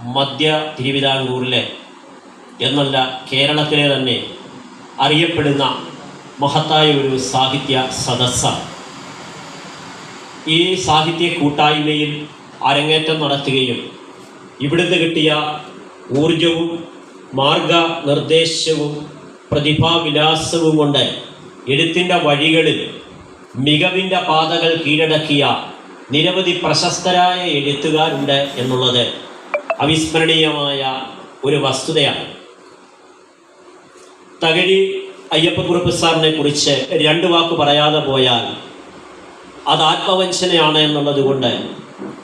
മധ്യ തിരുവിതാംകൂറിലെ എന്നല്ല കേരളത്തിലെ തന്നെ അറിയപ്പെടുന്ന മഹത്തായ ഒരു സാഹിത്യ സദസ്സാണ്. ഈ സാഹിത്യ കൂട്ടായ്മയിൽ അരങ്ങേറ്റം നടത്തുകയും ഇവിടുന്ന് കിട്ടിയ ഊർജവും മാർഗനിർദ്ദേശവും പ്രതിഭാവിലാസവും കൊണ്ട് എഴുത്തിന്റെ വഴികളിൽ മികവിന്റെ പാതകൾ കീഴടക്കിയ നിരവധി പ്രശസ്തരായ എഴുത്തുകാരുണ്ട് എന്നുള്ളത് അവിസ്മരണീയമായ ഒരു വസ്തുതയാണ്. തകഴി അയ്യപ്പക്കുറുപ്പ് സാറിനെ കുറിച്ച് രണ്ട് വാക്ക് പറയാതെ പോയാൽ അത് ആത്മവഞ്ചനയാണ് എന്നുള്ളത് കൊണ്ട്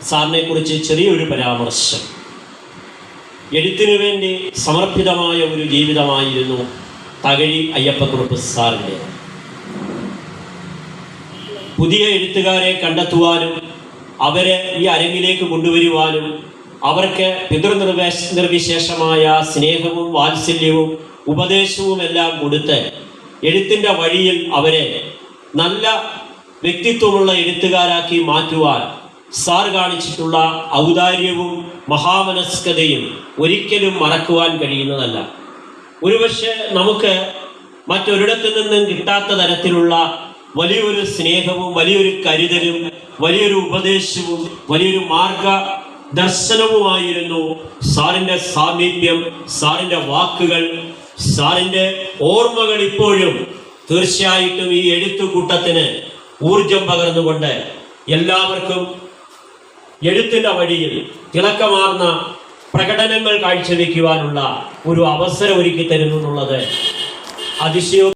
സാറിനെ കുറിച്ച് ചെറിയൊരു പരാമർശം. എഴുത്തിനു വേണ്ടി സമർപ്പിതമായ ഒരു ജീവിതമായിരുന്നു തകഴി അയ്യപ്പക്കുറുപ്പ് സാറിന്റെ. പുതിയ എഴുത്തുകാരെ കണ്ടെത്തുവാനും അവരെ ഈ അരങ്ങിലേക്ക് കൊണ്ടുവരുവാനും അവർക്ക് പിതൃനിർവേശ നിർവിശേഷമായ സ്നേഹവും വാത്സല്യവും ഉപദേശവും എല്ലാം കൊടുത്ത് എഴുത്തിന്റെ വഴിയിൽ അവരെ നല്ല വ്യക്തിത്വമുള്ള എഴുത്തുകാരാക്കി മാറ്റുവാൻ സാർ കാണിച്ചിട്ടുള്ള ഔദാര്യവും മഹാമനസ്കതയും ഒരിക്കലും മറക്കുവാൻ കഴിയുന്നതല്ല. ഒരുപക്ഷെ നമുക്ക് മറ്റൊരിടത്തു നിന്നും കിട്ടാത്ത തരത്തിലുള്ള വലിയൊരു സ്നേഹവും വലിയൊരു കരുതലും വലിയൊരു ഉപദേശവും വലിയൊരു മാർഗ ദർശനവുമായിരുന്നു. സാറിന്റെ സാമീപ്യം സാറിന്റെ വാക്കുകൾ സാറിന്റെ ഓർമ്മകൾ ഇപ്പോഴും തീർച്ചയായിട്ടും ഈ എഴുത്തുകൂട്ടത്തിന് ഊർജം പകർന്നുകൊണ്ട് എല്ലാവർക്കും എഴുത്തിന്റെ വഴിയിൽ തിളക്കമാർന്ന പ്രകടനങ്ങൾ കാഴ്ചവെക്കുവാനുള്ള ഒരു അവസരം ഒരുക്കി തരുന്നുള്ളത് അതിശയോ